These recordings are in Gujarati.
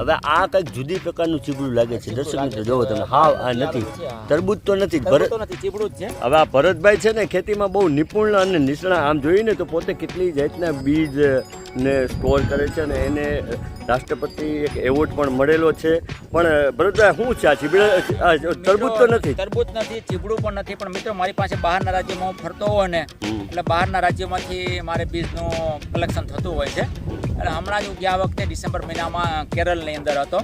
હવે આ કંઈક જુદી પ્રકારનું ચીબડું લાગે છે. દર્શક મિત્રો જોવો તમે હાવ આ નથી. તરબૂજ તો નથી ભરત તો નથી ચીબડું જ છે. હવે આ ભરતભાઈ છે ને ખેતીમાં બહુ નિપુણ અને નિષ્ણા આમ જોઈને તો પોતે કેટલી જાતના બીજ ને સ્ટોર કરે છે અને એને રાષ્ટ્રપતિ એક એવોર્ડ પણ મળેલો છે. પણ ભરતભાઈ શું છે આ ચીબડા? તરબૂજ તો નથી. તરબૂચ નથી ચીબડું પણ નથી પણ મિત્રો મારી પાસે બહારના રાજ્યમાં હું ફરતો હોય ને એટલે બહારના રાજ્યમાંથી મારે બીજનું કલેક્શન થતું હોય છે. અને હમણાં જ હું ગયા વખતે ડિસેમ્બર મહિનામાં કેરળની અંદર હતો.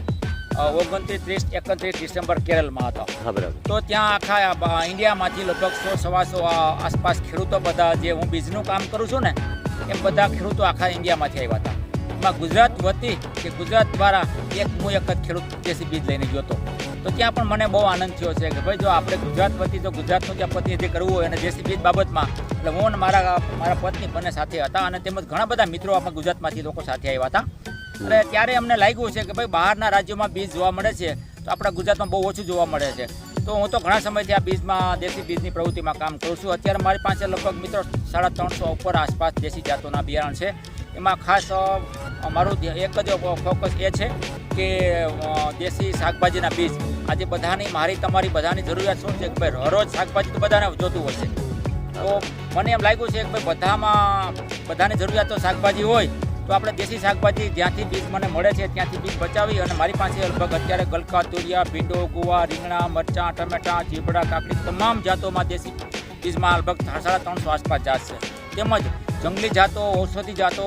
ઓગણત્રીસ ત્રીસ એકત્રીસ ડિસેમ્બર કેરળમાં હતો. તો ત્યાં આખા ઇન્ડિયામાંથી લગભગ સો સવાસો આસપાસ ખેડૂતો બધા જે હું બીજનું કામ કરું છું ને એમ બધા ખેડૂતો આખા ઇન્ડિયામાંથી આવ્યા હતા. એમાં ગુજરાત વતી કે ગુજરાત દ્વારા એક હું એક જ ખેડૂત દેશી બીજ લઈને ગયો હતો. તો ત્યાં પણ મને બહુ આનંદ થયો છે કે ભાઈ જો આપણે ગુજરાત વતી, જો ગુજરાતનું ત્યાં પ્રતિનિધિ કરવું હોય અને બીજ બાબતમાં, એટલે હું મારા મારા પત્ની બંને સાથે હતા અને તેમજ ઘણા બધા મિત્રો આપણા ગુજરાતમાંથી લોકો સાથે આવ્યા હતા. અને ત્યારે અમને લાગ્યું છે કે ભાઈ બહારના રાજ્યોમાં બીજ જોવા મળે છે, તો આપણા ગુજરાતમાં બહુ ઓછું જોવા મળે છે. તો હું તો ઘણા સમયથી આ બીજમાં દેશી બીજની પ્રવૃત્તિમાં કામ કરું છું. અત્યારે મારી પાસે લગભગ મિત્રો સાડા ત્રણસો ઉપર આસપાસ દેશી જાતોના બિયારણ છે. એમાં ખાસ મારું એક જ ફોકસ એ છે કે દેશી શાકભાજીના બીજ આજે બધાની મારી તમારી બધાની જરૂરિયાત શું છે? કે ભાઈ હરોજ શાકભાજી તો બધાને જોતું હોય છે. તો મને એમ લાગ્યું છે કે ભાઈ બધામાં બધાની જરૂરિયાત તો શાકભાજી હોય. તો આપણે દેશી શાકભાજી જ્યાંથી બીજ મને મળે છે ત્યાંથી બીજ બચાવી અને મારી પાસે લગભગ અત્યારે ગલકા તુરિયા ભીંડો ગુવા રીંગણા મરચાં ટમેટાં ચીબડા કાકડી તમામ જાતોમાં દેશી બીજમાં લગભગ સાડા ત્રણસો આસપાસ જાત છે. તેમજ જંગલી જાતો ઔષધિ જાતો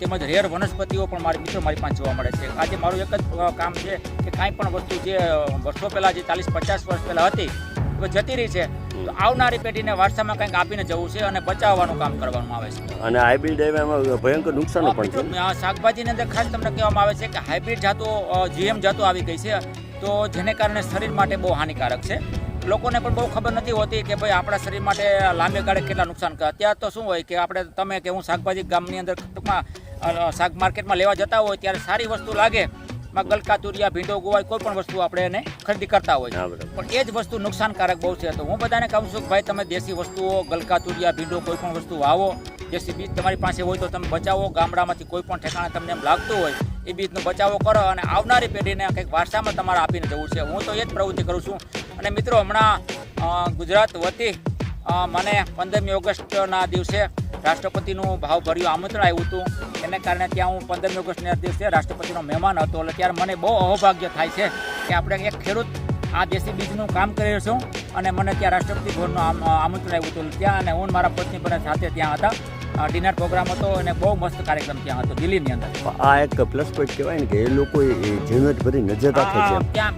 તેમજ રેર વનસ્પતિઓ પણ મારી મિત્રો મારી પાસે જોવા મળે છે. આજે મારું એક જ કામ છે કે કાંઈ પણ વસ્તુ જે વર્ષો પહેલાં જે ચાલીસ પચાસ વર્ષ પહેલાં હતી હવે જતી રહી છે તો આવનારી પેઢીને વારસામાં કંઈક આપીને જવું છે અને બચાવવાનું કામ કરવામાં આવે છે. અને હાઇબ્રિડ એમાં ભયંકર નુકસાન પણ છે આ શાકભાજીની અંદર ખાસ તમને કહેવામાં આવે છે કે હાઇબ્રિડ જાતો જીએમ જાતો આવી ગઈ છે તો જેને કારણે શરીર માટે બહુ હાનિકારક છે. લોકોને પણ બહુ ખબર નથી હોતી કે ભાઈ આપણા શરીર માટે લાંબે ગાળે કેટલા નુકસાન કરે. અત્યારે તો શું હોય કે આપણે તમે કે હું શાકભાજી ગામની અંદર ટૂંકમાં શાક માર્કેટમાં લેવા જતા હોય ત્યારે સારી વસ્તુ લાગે. માં ગલકા તુરિયા ભીંડો ગોવાય કોઈ પણ વસ્તુ આપણે એને ખરીદી કરતા હોય. બરાબર. પણ એ જ વસ્તુ નુકસાનકારક બહુ છે. તો હું બધાને કહું છું કે ભાઈ તમે દેશી વસ્તુઓ ગલકા તુરિયા ભીંડો કોઈ પણ વસ્તુ વાવો. દેશી બીજ તમારી પાસે હોય તો તમે બચાવો. ગામડામાંથી કોઈ પણ ઠેકાણે તમને એમ લાગતું હોય, એ બીજનો બચાવો કરો અને આવનારી પેઢીને કંઈક વારસામાં તમારે આપીને જવું છે. હું તો એ જ પ્રવૃત્તિ કરું છું. અને મિત્રો, હમણાં ગુજરાત વતી મને પંદરમી ઓગસ્ટના દિવસે રાષ્ટ્રપતિનું ભાવભર્યું આમંત્રણ આવ્યું હતું. એને કારણે ત્યાં હું પંદરમી ઓગસ્ટના દિવસે રાષ્ટ્રપતિનો મહેમાન હતો. એટલે ત્યારે મને બહુ અહોભાગ્ય થાય છે કે આપણે એક ખેડૂત આ દેશી બીજનું કામ કરી રહ્યો છું. અને મને ત્યાં રાષ્ટ્રપતિ ભવનનું આમ- આમંત્રણ આવ્યું હતું. ત્યાં અને હું મારા પત્ની બંને સાથે ત્યાં હતા. ડિનર પ્રોગ્રામ હતો અને બહુ મસ્ત કાર્યક્રમ ત્યાં હતો દિલ્હીની અંદર. આ એક પ્લસ પોઈન્ટ કહેવાય ને કે એ લોકો ઝીણવટ ભરી નજર રાખે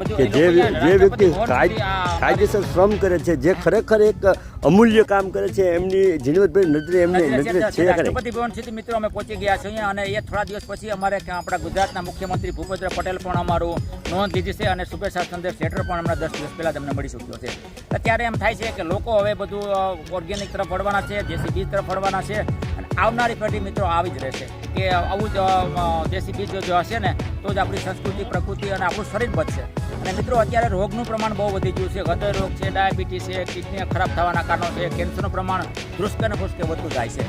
છે કે જે જે વ્યક્તિ કાયદેસર શ્રમ કરે છે જે ખરેખર એક અમૂલ્ય કામ કરે છે એમની ઝીણવટ ભરી નજરે એમની નજરે છે, રાષ્ટ્રપતિ ભવન સ્થિતિ મિત્રો અમે પહોંચી ગયા છીએ અને એ થોડા દિવસ પછી અમારે આપણા ગુજરાતના મુખ્યમંત્રી ભૂપેન્દ્ર પટેલ પણ અમારું નોંધ લીધી છે અને શુભેચ્છા સંદેશ લેટર પણ હમણાં દસ દિવસ પહેલાં તમને મળી ચૂક્યો છે. અત્યારે એમ થાય છે કે લોકો હવે બધું ઓર્ગેનિક તરફ વળવાના છે દેશી બીજ તરફ વળવાના છે. આવનારી પેઢી મિત્રો આવી જ રહેશે. કે આવું જ દેશી બીજ જો હશે ને તો જ આપણી સંસ્કૃતિ પ્રકૃતિ અને આપણું શરીર બચશે અને મિત્રો અત્યારે રોગનું પ્રમાણ બહુ વધી ગયું છે. હૃદય રોગ છે ડાયાબિટીસ છે કિડની ખરાબ થવાના કારણો છે કેન્સરનું પ્રમાણ ધ્રુસકે ને ફુસકે વધતું જાય છે.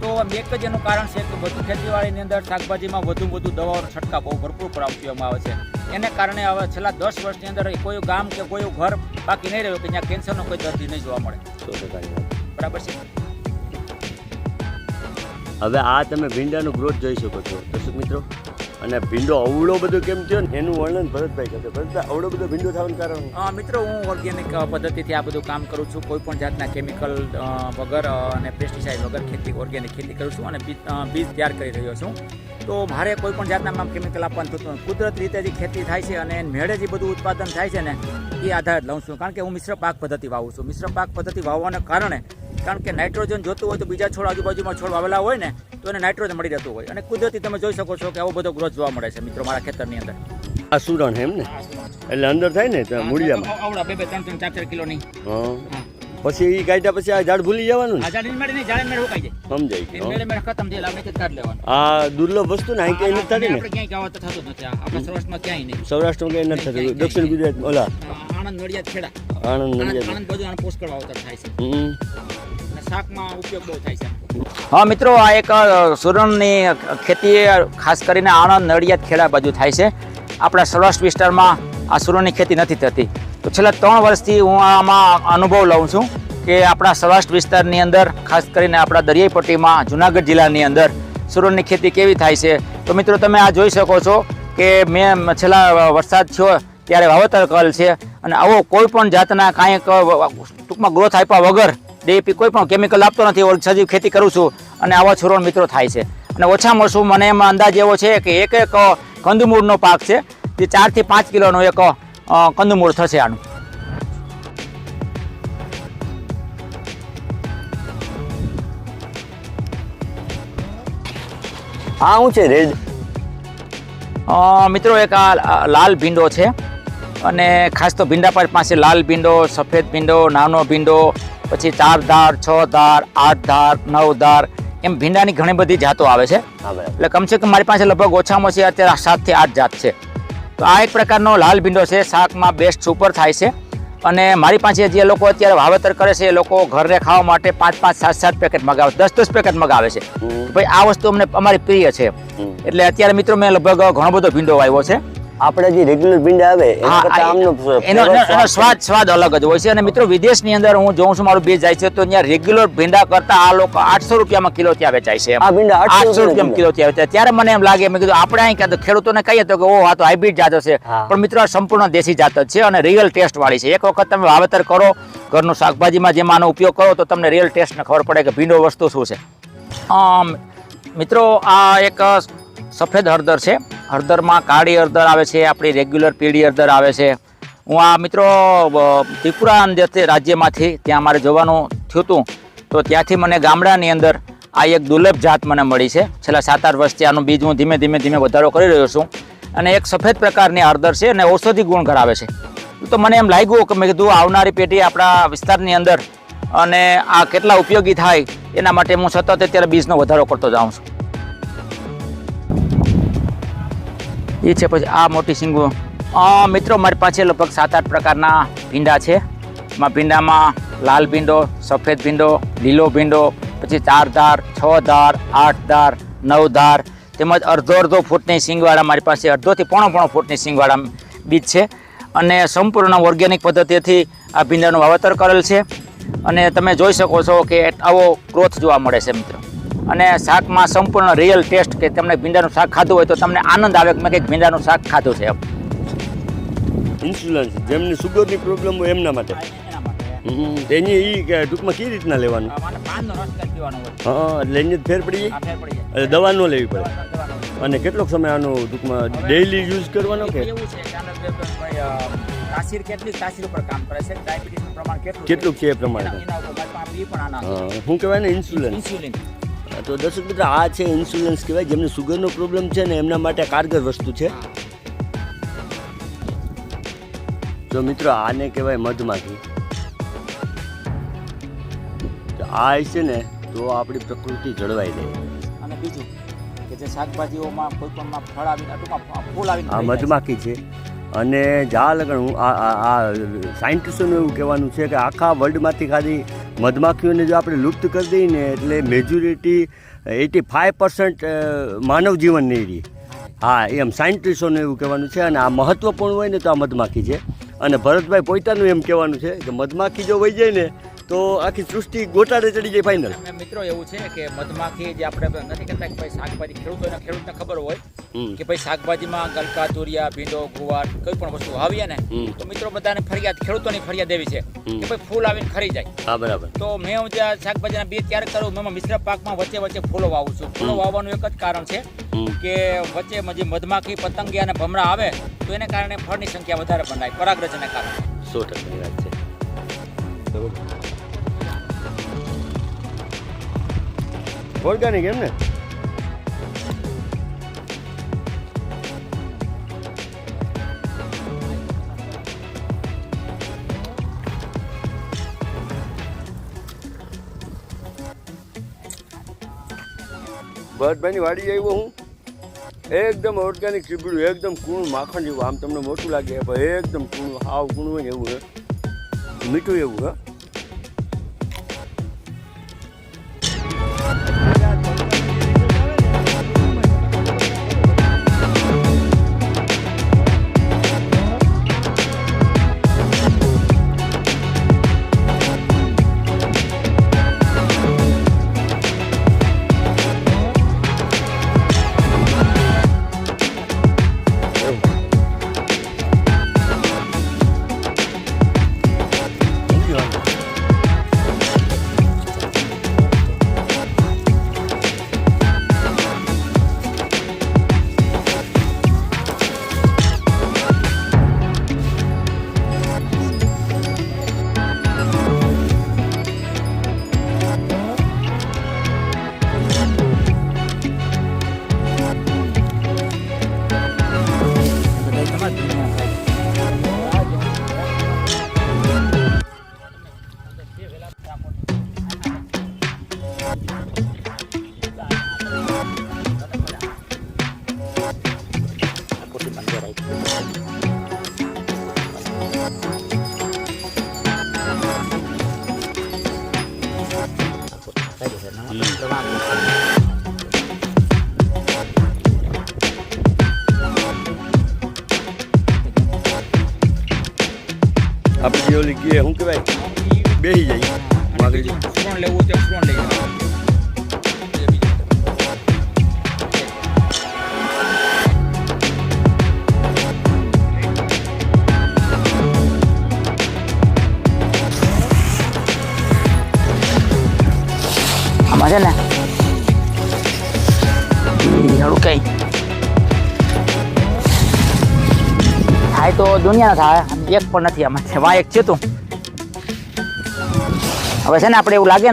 તો એક જ એનું કારણ છે કે બધું ખેતીવાડીની અંદર શાકભાજીમાં વધુ વધુ દવાઓનો છંટકાવ બહુ ભરપૂર કરાવવામાં આવે છે. એને કારણે હવે છેલ્લા દસ વર્ષની અંદર કોઈ ગામ કે કોઈ ઘર બાકી નહીં રહ્યું કે જ્યાં કેન્સરનો કોઈ દર્દી નહીં જોવા મળે. બરાબર છે? હવે આ તમે ભીંડાનું ગ્રોથ જોઈ શકો છો, દર્શક મિત્રો. અને ભીંડો અવળો બધો કેમ થયો ને, એનું વર્ણન ભરતભાઈ કરશે. ભરતભાઈ, અવળો બધો ભીંડો થવાનું કારણ? મિત્રો, હું ઓર્ગેનિક પદ્ધતિથી આ બધું કામ કરું છું. કોઈ પણ જાતના કેમિકલ વગર અને પેસ્ટિસાઇડ વગર ખેતી ઓર્ગેનિક ખેતી કરું છું અને બીજ તૈયાર કરી રહ્યો છું. તો મારે કોઈ પણ જાતના કેમિકલ આપવાનું થતું કુદરતી રીતે જે ખેતી થાય છે અને મેળે જે બધું ઉત્પાદન થાય છે ને, એ આધાર લઉં છું. કારણ કે હું મિશ્ર પાક પદ્ધતિ વાવું છું. મિશ્ર પાક પદ્ધતિ વાવવાને કારણે કારણ કે નાઇટ્રોજન જોતું હોય તો બીજા છોડ આજુબાજુમાં છોડ વાવેલા હોય ને તો એને નાઇટ્રોજન મળી રહેતું હોય. અને કુદરતી તમે જોઈ શકો છો કે આવો બધો ગ્રોથ જોવા મળે છે મિત્રો મારા ખેતરની અંદર. આ સુરણ એમ ને? એટલે અંદર થાય ને મૂળિયામાં. આવડા બે બે ત્રણ ત્રણ ચાર ચાર કિલોની. હા. પછી એ કાઢ્યા પછી આ ઝાડ ભૂલી જવાનું સમજાય આ દુર્લભ વસ્તુ ને અહીં કઈ નથી થતી ને? ક્યાંય નહીં. સૌરાષ્ટ્રમાં ક્યાંય નથી થતું. દક્ષિણ ગુજરાત ઓલા. આણંદ નડિયાદ ખેડા. આણંદ આણંદ નડિયાદ આણંદ બધું આને પોસ્ટ કરવા અવતર થાય છે. હમ. અને શાકમાં ઉપયોગ બહુ થાય છે. હા મિત્રો આ એક સુરણની ખેતી ખાસ કરીને આણંદ નડિયાદ ખેડા બાજુ થાય છે. આપણા સૌરાષ્ટ્ર વિસ્તારમાં આ સુરણની ખેતી નથી થતી. તો છેલ્લા ત્રણ વર્ષથી હું આમાં અનુભવ લઉં છું કે આપણા સૌરાષ્ટ્ર વિસ્તારની અંદર ખાસ કરીને આપણા દરિયાઈ પટ્ટીમાં જુનાગઢ જિલ્લાની અંદર સુરણની ખેતી કેવી થાય છે. તો મિત્રો તમે આ જોઈ શકો છો કે મેં છેલ્લા વરસાદ થયો ત્યારે વાવેતર કરેલ છે. અને આવો કોઈ પણ જાતના કાંઈક ટૂંકમાં ગ્રોથ આપ્યા વગર ડીએપી કોઈ પણ કેમિકલ આપતો નથી સજીવ ખેતી કરું છું અને આવા છોડો મિત્રો થાય છે. અને ઓછામાં ઓછું મને એમાં અંદાજ એવો છે કે એક એક કંદમૂળનો પાક છે જે ચારથી પાંચ કિલોનો એક કંદમૂળ થશે આનું. આ હું છે રેડ? મિત્રો એક આ લાલ ભીંડો છે. અને ખાસ તો ભીંડા પાસે લાલ ભીંડો સફેદ ભીંડો નાનો ભીંડો પછી ચાર ધાર છ ધાર આઠ ધાર નવ ધાર એમ ભીંડાની ઘણી બધી જાતો આવે છે. એટલે કમસે કમ મારી પાસે લગભગ ઓછામાં ઓછી અત્યારે સાતથી આઠ જાત છે. તો આ એક પ્રકારનો લાલ ભીંડો છે શાકમાં બેસ્ટ સુપર થાય છે. અને મારી પાસે જે લોકો અત્યારે વાવેતર કરે છે એ લોકો ઘરે ખાવા માટે પાંચ પાંચ સાત સાત પેકેટ મગાવે દસ દસ પેકેટ મગાવે છે. ભાઈ આ વસ્તુ અમને અમારી પ્રિય છે. એટલે અત્યારે મિત્રો મેં લગભગ ઘણો બધો ભીંડો વાવ્યો છે. આપણે જે રેગ્યુલર ભીંડા આવે એના એનો સ્વાદ સ્વાદ અલગ જ હોય છે. અને મિત્રો વિદેશની અંદર હું જોઉં છું મારું બીજ જાય છે તો ત્યાં રેગ્યુલર ભીંડા કરતા આ લોકો આઠસો રૂપિયામાં કિલો ત્યાં વેચાય છે આ ભીંડા આઠસો રૂપિયામાં કિલો. ત્યાં વેચાય. ત્યારે મને એમ લાગે મેં કીધું આપણે અહીં ક્યાં ખેડૂતોને કહીએ તો કે ઓ આ તો હાઇબ્રિડ જાત છે. પણ મિત્રો આ સંપૂર્ણ દેશી જાત જ છે અને રિયલ ટેસ્ટ વાળી છે. એક વખત તમે વાવેતર કરો ઘરનું શાકભાજીમાં જેમાં આનો ઉપયોગ કરો તો તમને રિયલ ટેસ્ટને ખબર પડે કે ભીંડો વસ્તુ શું છે. મિત્રો આ એક સફેદ હળદર છે. હળદરમાં કાળી હળદર આવે છે, આપણી રેગ્યુલર પીળી હળદર આવે છે. હું આ મિત્રો ત્રિપુરા જે રાજ્યમાંથી ત્યાં મારે જવાનું થયું હતું, તો ત્યાંથી મને ગામડાની અંદર આ એક દુર્લભ જાત મને મળી છે. છેલ્લા સાત આઠ વર્ષથી આનું બીજ હું ધીમે ધીમે ધીમે વધારો કરી રહ્યો છું અને એક સફેદ પ્રકારની હળદર છે અને ઔષધિ ગુણ ધરાવે છે. તો મને એમ લાગ્યું કે મેં કીધું આવનારી પેઢી આપણા વિસ્તારની અંદર અને આ કેટલા ઉપયોગી થાય એના માટે હું સતત અત્યારે બીજનો વધારો કરતો જાઉં છું. એ છે પછી આ મોટી સિંગો. મિત્રો, મારી પાસે લગભગ સાત આઠ પ્રકારના ભીંડા છે. એમાં ભીંડામાં લાલ ભીંડો, સફેદ ભીંડો, લીલો ભીંડો, પછી ચાર ધાર, છ ધાર, આઠ ધાર, નવ ધાર, તેમજ અડધો અડધો ફૂટની સિંગવાળા મારી પાસે, અડધોથી પોણો પોણો ફૂટની સિંગવાળા બીજ છે. અને સંપૂર્ણ ઓર્ગેનિક પદ્ધતિથી આ ભીંડાનું વાવેતર કરેલ છે. અને તમે જોઈ શકો છો કે આવો ગ્રોથ જોવા મળે છે, મિત્રો. અને શાકમાં સંપૂર્ણ રિયલ ટેસ્ટ કે તમને ભીંડાનું શાક ખાધું હોય તો તમને આનંદ આવે કે મેં કંઈક ભીંડાનું શાક ખાધું છે એમ. ઇન્સ્યુલન્સ જેમને સુગરની પ્રોબ્લેમ હોય એમના માટે. હમ, એની એ ટૂંકમાં કેવી રીતના લેવાનું? હા એટલે એની ફેર પડી જાય? એટલે દવા ન લેવી પડે. અને કેટલોક સમય આનો ટૂંકમાં ડેઇલી યુઝ કરવાનો કે? તાસીર કેટલી તાસીર ઉપર કામ કરે છે. ડાયાબિટીસનું પ્રમાણ કેટલું કેટલું છે એ પ્રમાણે? હા, શું કહેવાય ને? ઇન્સ્યુલન્સ ઇન્સ્યુલિન તો દર્શક મિત્ર આ છે ઇન્સ્યુલન્સ કહેવાય જેમને સુગરનો પ્રોબ્લેમ છે ને એમના માટે કારગર વસ્તુ છે. જો મિત્રો આને કહેવાય મધમાખી. તો આ છે ને તો આપણી પ્રકૃતિ જળવાઈ રહે. અને બીજું કે જે શાકભાજીઓમાં કોઈ પણ ફળ આવીને ટૂંકમાં ફૂલ આવીને આ. મધમાખી છે. અને જા લગણ હું આ સાયન્ટિસ્ટોનું એવું કહેવાનું છે કે આખા વર્લ્ડમાંથી ખાલી મધમાખીઓને જો આપણે લુપ્ત કરી દઈએ ને એટલે મેજોરિટી એટી ફાઇવ પર્સન્ટ માનવ જીવન નહીં રહી. હા, એમ સાયન્ટિસ્ટોનું એવું કહેવાનું છે અને આ મહત્ત્વપૂર્ણ હોય ને તો આ મધમાખી છે. અને ભરતભાઈ પોતાનું એમ કહેવાનું છે કે મધમાખી જો વહી જાય ને તો આખી સૃષ્ટિ ગોટાળે ચડી જાય ફાઇનલ મિત્રો એવું છે કે મધમાખી જે આપણે નથી કહેતા કે ભાઈ શાકભાજી ખેડૂતોને ખેડૂતને ખબર હોય કે ભાઈ શાકભાજીમાં ગલકા તુરિયા ભીંડો ગુવાર કોઈ પણ વસ્તુ વાવીએ ને તો મિત્રો બધાને ફરિયાદ ખેડૂતોની ફરિયાદ એવી છે. કે ભાઈ ફૂલ આવીને ખરી જાય. હા બરાબર. તો મેં હું જે શાકભાજીના બીજ તૈયાર કરું મેં મિશ્ર પાકમાં વચ્ચે વચ્ચે ફૂલો વાવું છું. ફૂલો વાવવાનું એક જ કારણ છે કે વચ્ચે જે મધમાખી પતંગિયા અને ભમરા આવે તો એને કારણે ફળની સંખ્યા વધારે બનાય પરાગરજને કારણે. સો ટકાની વાત છે. ઓર્ગાનિક એમ ને? ભરતભાઈની વાડી આવ્યો હું. એકદમ ઓર્ગેનિક ચીબડું એકદમ કૂણું માખણ જેવું, આમ તમને મોટું લાગે, પણ એકદમ કૂણું, હાવ કૂણું હોય ને એવું, હે? મીઠું એવું હે આપણે જે ઓલી કીએ શું કહેવાય બેસી જાય અને બીજું શ્રોણ લેવું તો શ્રોણ લઈ જવાનું. છે હળું કઈ. થાય તો દુનિયા થાય એક પણ નથી આમાં. વા એક છે તું. હવે છે ને આપણે એવું લાગે